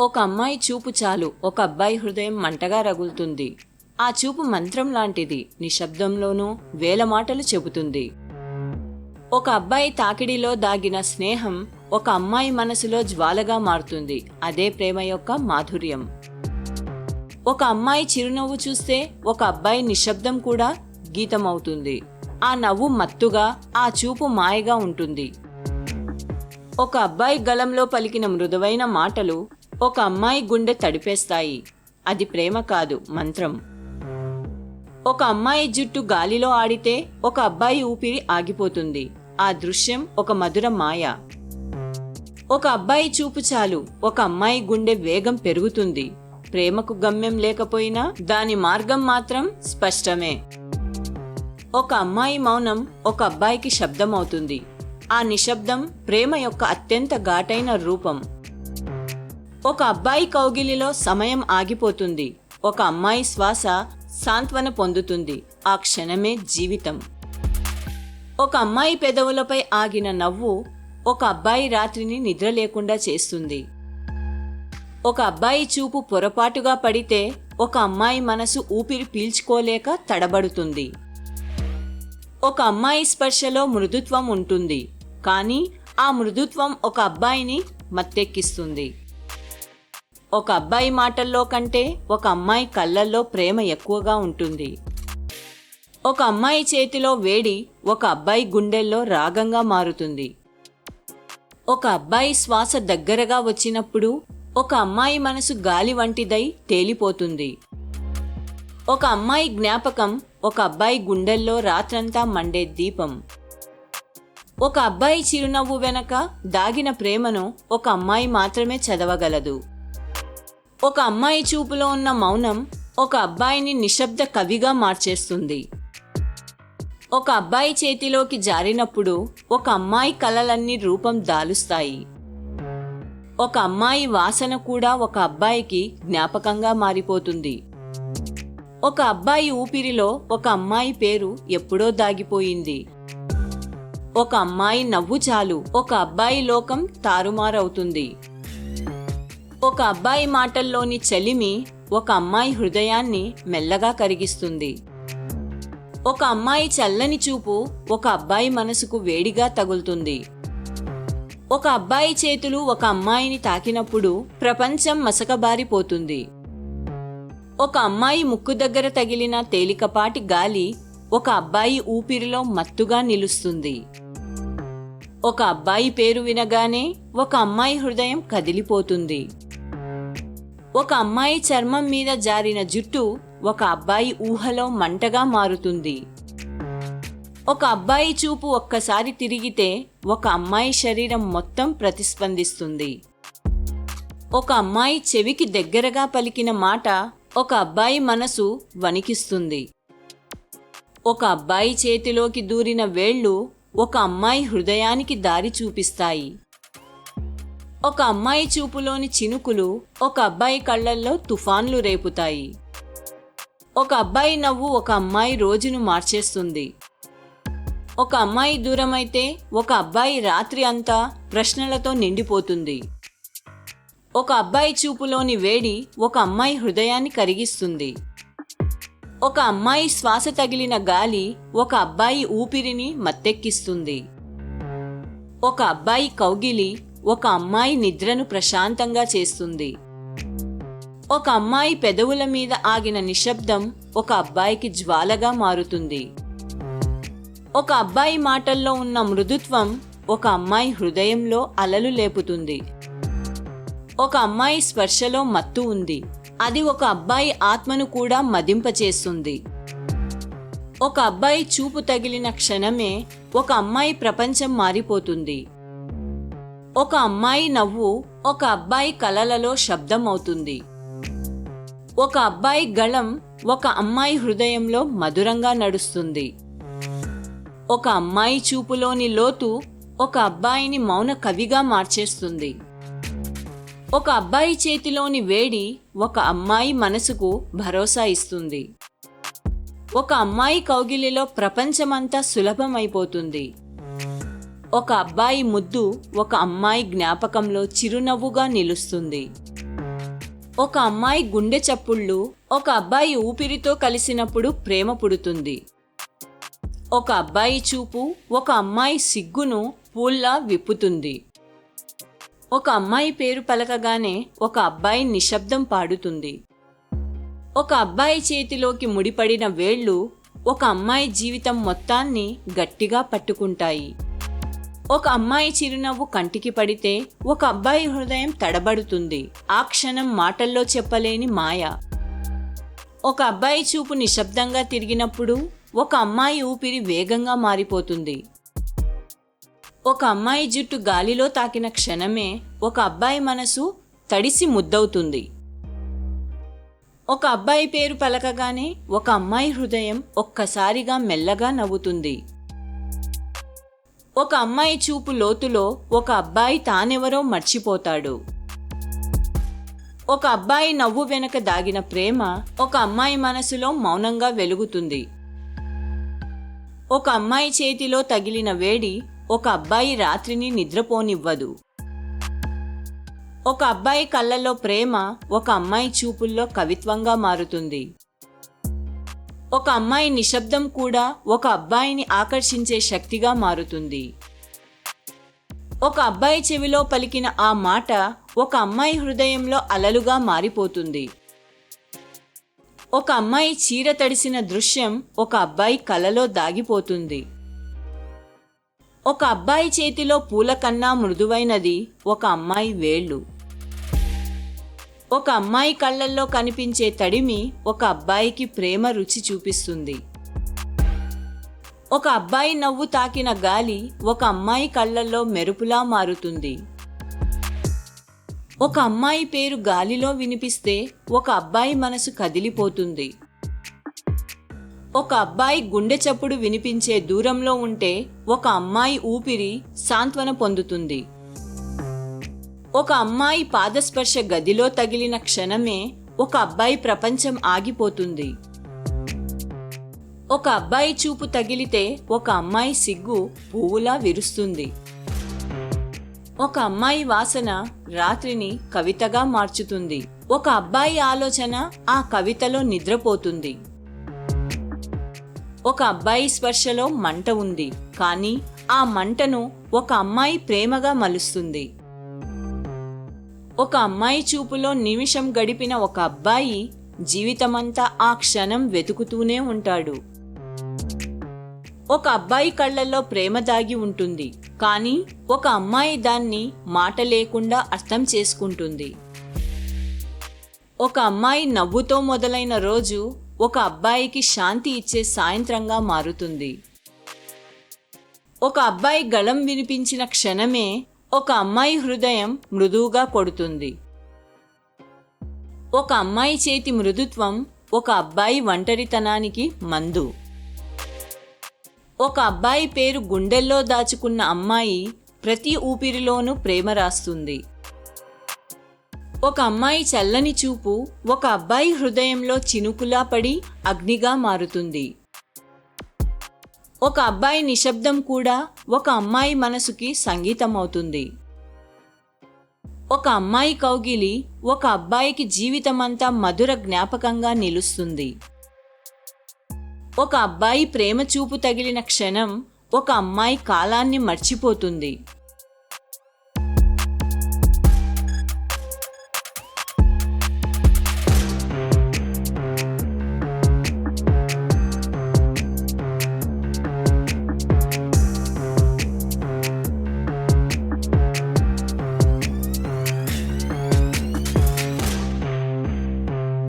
ఒక అమ్మాయి చూపు చాలు. ఒక అబ్బాయి హృదయం మంటగా రగులుతుంది. ఆ చూపు మంత్రం లాంటిది. నిశ్శబ్దంలోనూ వేల మాటలు చెబుతుంది. ఒక అబ్బాయి తాకిడిలో దాగిన స్నేహం ఒక అమ్మాయి మనసులో జ్వాలగా మారుతుంది. అదే ప్రేమ యొక్క మాధుర్యం. ఒక అమ్మాయి చిరునవ్వు చూస్తే ఒక అబ్బాయి నిశ్శబ్దం కూడా గీతమవుతుంది. ఆ నవ్వు మత్తుగా ఆ చూపు మాయగా ఉంటుంది. ఒక అబ్బాయి గలంలో పలికిన మృదువైన మాటలు ఒక అమ్మాయి గుండె తడిపేస్తాయి. అది ప్రేమ కాదు మంత్రం. ఒక అమ్మాయి జుట్టు గాలిలో ఆడితే ఒక అబ్బాయి ఊపిరి ఆగిపోతుంది. ఆ దృశ్యం ఒక మధుర మాయ. ఒక అబ్బాయి చూపు చాలు ఒక అమ్మాయి గుండె వేగం పెరుగుతుంది. ప్రేమకు గమ్యం లేకపోయినా దాని మార్గం మాత్రం స్పష్టమే. ఒక అమ్మాయి మౌనం ఒక అబ్బాయికి శబ్దం అవుతుంది ఆ నిశ్శబ్దం ప్రేమ యొక్క అత్యంత ఘాటైన రూపం. ఒక అబ్బాయి కౌగిలిలో సమయం ఆగిపోతుంది. ఒక అమ్మాయి శ్వాస సాంత్వన పొందుతుంది. ఆ క్షణమే జీవితం. ఒక అమ్మాయి పెదవులపై ఆగిన నవ్వు ఒక అబ్బాయి రాత్రిని నిద్ర లేకుండా చేస్తుంది. ఒక అబ్బాయి చూపు పొరపాటుగా పడితే ఒక అమ్మాయి మనసు ఊపిరి పీల్చుకోలేక తడబడుతుంది. ఒక అమ్మాయి స్పర్శలో మృదుత్వం ఉంటుంది. కానీ ఆ మృదుత్వం ఒక అబ్బాయిని మత్తెక్కిస్తుంది. ఒక అబ్బాయి మాటల్లో కంటే ఒక అమ్మాయి కళ్ళల్లో ప్రేమ ఎక్కువగా ఉంటుంది. ఒక అమ్మాయి చేతిలో వేడి ఒక అబ్బాయి గుండెల్లో రాగంగా మారుతుంది. ఒక అబ్బాయి శ్వాస దగ్గరగా వచ్చినప్పుడు ఒక అమ్మాయి మనసు గాలి వంటిదై తేలిపోతుంది. ఒక అమ్మాయి జ్ఞాపకం ఒక అబ్బాయి గుండెల్లో రాత్రంతా మండే దీపం. ఒక అబ్బాయి చిరునవ్వు వెనక దాగిన ప్రేమను ఒక అమ్మాయి మాత్రమే చదవగలదు. ఒక అమ్మాయి చూపులో ఉన్న మౌనం ఒక అబ్బాయిని నిశ్శబ్ద కవిగా మార్చేస్తుంది. ఒక అబ్బాయి చేతిలోకి జారినప్పుడు ఒక అమ్మాయి కలలన్నీ రూపం దాలుస్తాయి. ఒక అమ్మాయి వాసన కూడా ఒక అబ్బాయికి జ్ఞాపకంగా మారిపోతుంది. ఒక అబ్బాయి ఊపిరిలో ఒక అమ్మాయి పేరు ఎప్పుడో దాగిపోయింది. ఒక అమ్మాయి నవ్వు చాలు ఒక అబ్బాయి లోకం తారుమారవుతుంది. ఒక అబ్బాయి మాటల్లోని చలిమి ఒక అమ్మాయి హృదయాన్ని మెల్లగా కరిగిస్తుంది. ఒక అమ్మాయి చల్లని చూపు ఒక అబ్బాయి మనసుకు వేడిగా తగులుతుంది. ఒక అబ్బాయి చేతులు ఒక అమ్మాయిని తాకినప్పుడు ప్రపంచం మసకబారిపోతుంది. ఒక అమ్మాయి ముక్కు దగ్గర తగిలిన తేలికపాటి గాలి ఒక అబ్బాయి ఊపిరిలో మత్తుగా నిలుస్తుంది. ఒక అబ్బాయి పేరు వినగానే ఒక అమ్మాయి హృదయం కదిలిపోతుంది. ఒక అమ్మాయి చర్మం మీద జారిన జుట్టు ఒక అబ్బాయి ఊహలో మంటగా మారుతుంది. ఒక అబ్బాయి చూపు ఒక్కసారి తిరిగితే ఒక అమ్మాయి శరీరం మొత్తం ప్రతిస్పందిస్తుంది. ఒక అమ్మాయి చెవికి దగ్గరగా పలికిన మాట ఒక అబ్బాయి మనసు వణికిస్తుంది. ఒక అబ్బాయి చేతిలోకి దూరిన వేళ్ళు ఒక అమ్మాయి హృదయానికి దారి చూపిస్తాయి. ఒక అమ్మాయి చూపులోని చినుకులు ఒక అబ్బాయి కళ్ళల్లో తుఫాన్లు రేపుతాయి. ఒక అబ్బాయి నవ్వు ఒక అమ్మాయి రోజును మార్చేస్తుంది. ఒక అమ్మాయి దూరమైతే ఒక అబ్బాయి రాత్రి అంతా ప్రశ్నలతో నిండిపోతుంది. ఒక అబ్బాయి చూపులోని వేడి ఒక అమ్మాయి హృదయాన్ని కరిగిస్తుంది. ఒక అమ్మాయి శ్వాస తగిలిన గాలి ఒక అబ్బాయి ఊపిరిని మత్తెక్కిస్తుంది. ఒక అబ్బాయి కౌగిలి ఒక అమ్మాయి నిద్రను ప్రశాంతంగా చేస్తుంది. ఒక అమ్మాయి పెదవుల మీద ఆగిన నిశ్శబ్దం ఒక అబ్బాయికి జ్వాలగా మారుతుంది. ఒక అబ్బాయి మాటల్లో ఉన్న మృదుత్వం ఒక అమ్మాయి హృదయంలో అలలు లేపుతుంది. ఒక అమ్మాయి స్పర్శలో మత్తు ఉంది. అది ఒక అబ్బాయి ఆత్మను కూడా మదింపచేస్తుంది. ఒక అబ్బాయి చూపు తగిలిన క్షణమే ఒక అమ్మాయి ప్రపంచం మారిపోతుంది. ఒక అమ్మాయి నవ్వు ఒక అబ్బాయి కలలలో శబ్దం అవుతుంది ఒక అబ్బాయి గళం ఒక అమ్మాయి హృదయంలో మధురంగా నడుస్తుంది. ఒక అమ్మాయి చూపులోని లోతు ఒక అబ్బాయిని మౌన కవిగా మార్చేస్తుంది. ఒక అబ్బాయి చేతిలోని వేడి ఒక అమ్మాయి మనసుకు భరోసా ఇస్తుంది. ఒక అమ్మాయి కౌగిలిలో ప్రపంచమంతా సులభమైపోతుంది. ఒక అబ్బాయి ముద్దు ఒక అమ్మాయి జ్ఞాపకంలో చిరునవ్వుగా నిలుస్తుంది. ఒక అమ్మాయి గుండె చప్పుళ్ళు ఒక అబ్బాయి ఊపిరితో కలిసినప్పుడు ప్రేమ పుడుతుంది. ఒక అబ్బాయి చూపు ఒక అమ్మాయి సిగ్గును పూల్లా విప్పుతుంది. ఒక అమ్మాయి పేరు పలకగానే ఒక అబ్బాయి నిశ్శబ్దం పాడుతుంది. ఒక అబ్బాయి చేతిలోకి ముడిపడిన వేళ్ళు ఒక అమ్మాయి జీవితం మొత్తాన్ని గట్టిగా పట్టుకుంటాయి. ఒక అమ్మాయి చిరునవ్వు కంటికి పడితే ఒక అబ్బాయి హృదయం తడబడుతుంది. ఆ క్షణం మాటల్లో చెప్పలేని మాయ. ఒక అబ్బాయి చూపు నిశ్శబ్దంగా తిరిగినప్పుడు ఒక అమ్మాయి ఊపిరి వేగంగా మారిపోతుంది. ఒక అమ్మాయి జుట్టు గాలిలో తాకిన క్షణమే ఒక అబ్బాయి మనసు తడిసి ముద్దవుతుంది. ఒక అబ్బాయి పేరు పలకగానే ఒక అమ్మాయి హృదయం ఒక్కసారిగా మెల్లగా నవ్వుతుంది. ఒక అమ్మాయి చూపు లోతులో ఒక అబ్బాయి తానెవరో మర్చిపోతాడు. ఒక అబ్బాయి నవ్వు వెనక దాగిన ప్రేమ ఒక అమ్మాయి మనసులో మౌనంగా వెలుగుతుంది. ఒక అమ్మాయి చేతిలో తగిలిన వేడి ఒక అబ్బాయి రాత్రిని నిద్రపోనివ్వదు. ఒక అబ్బాయి కళ్ళల్లో ప్రేమ ఒక అమ్మాయి చూపుల్లో కవిత్వంగా మారుతుంది. ఒక అమ్మాయి నిశ్శబ్దం కూడా ఒక అబ్బాయిని ఆకర్షించే శక్తిగా మారుతుంది. ఒక అబ్బాయి చెవిలో పలికిన ఆ మాట ఒక అమ్మాయి హృదయంలో అలలుగా మారిపోతుంది. ఒక అమ్మాయి చీర తడిసిన దృశ్యం ఒక అబ్బాయి కలలో దాగిపోతుంది. ఒక అబ్బాయి చేతిలో పూల కన్నా మృదువైనది ఒక అమ్మాయి వేళ్ళు. ఒక అమ్మాయి కళ్ళల్లో కనిపించే తడిమి ఒక అబ్బాయికి ప్రేమ రుచి చూపిస్తుంది. ఒక అబ్బాయి నవ్వు తాకిన గాలి ఒక అమ్మాయి కళ్ళల్లో మెరుపులా మారుతుంది. ఒక అమ్మాయి పేరు గాలిలో వినిపిస్తే ఒక అబ్బాయి మనసు కదిలిపోతుంది. ఒక అబ్బాయి గుండె చప్పుడు వినిపించే దూరంలో ఉంటే ఒక అమ్మాయి ఊపిరి సాంత్వన పొందుతుంది. ఒక అమ్మాయి పాదస్పర్శ గదిలో తగిలిన క్షణమే ఒక అబ్బాయి ప్రపంచం ఆగిపోతుంది. ఒక అబ్బాయి చూపు తగిలితే ఒక అమ్మాయి సిగ్గు పువ్వులా విరుస్తుంది. ఒక అమ్మాయి వాసన రాత్రిని కవితగా మార్చుతుంది. ఒక అబ్బాయి ఆలోచన ఆ కవితలో నిద్రపోతుంది. ఒక అబ్బాయి స్పర్శలో మంట ఉంది. కానీ ఆ మంటను ఒక అమ్మాయి ప్రేమగా మలుస్తుంది. ఒక అమ్మాయి చూపులో నిమిషం గడిపిన ఒక అబ్బాయి జీవితమంతా ఆ క్షణం వెతుకుతూనే ఉంటాడు. ఒక అబ్బాయి కళ్ళల్లో ప్రేమ దాగి ఉంటుంది కానీ ఒక అమ్మాయి దాన్ని మాట లేకుండా అర్థం చేసుకుంటుంది. ఒక అమ్మాయి నవ్వుతో మొదలైన రోజు ఒక అబ్బాయికి శాంతి ఇచ్చే సాయంత్రంగా మారుతుంది. ఒక అబ్బాయి గళం వినిపించిన క్షణమే ఒక అమ్మాయి హృదయం మృదువుగా కొడుతుంది. ఒక అమ్మాయి చేతి మృదుత్వం ఒక అబ్బాయి ఒంటరితనానికి మందు. ఒక అబ్బాయి పేరు గుండెల్లో దాచుకున్న అమ్మాయి ప్రతి ఊపిరిలోనూ ప్రేమ రాస్తుంది. ఒక అమ్మాయి చల్లని చూపు ఒక అబ్బాయి హృదయంలో చినుకులా పడి అగ్నిగా మారుతుంది. ఒక అబ్బాయి నిశ్శబ్దం కూడా ఒక అమ్మాయి మనసుకి సంగీతం అవుతుంది ఒక అమ్మాయి కౌగిలి ఒక అబ్బాయికి జీవితమంతా మధుర జ్ఞాపకంగా నిలుస్తుంది. ఒక అబ్బాయి ప్రేమ చూపు తగిలిన క్షణం ఒక అమ్మాయి కాలాన్ని మర్చిపోతుంది.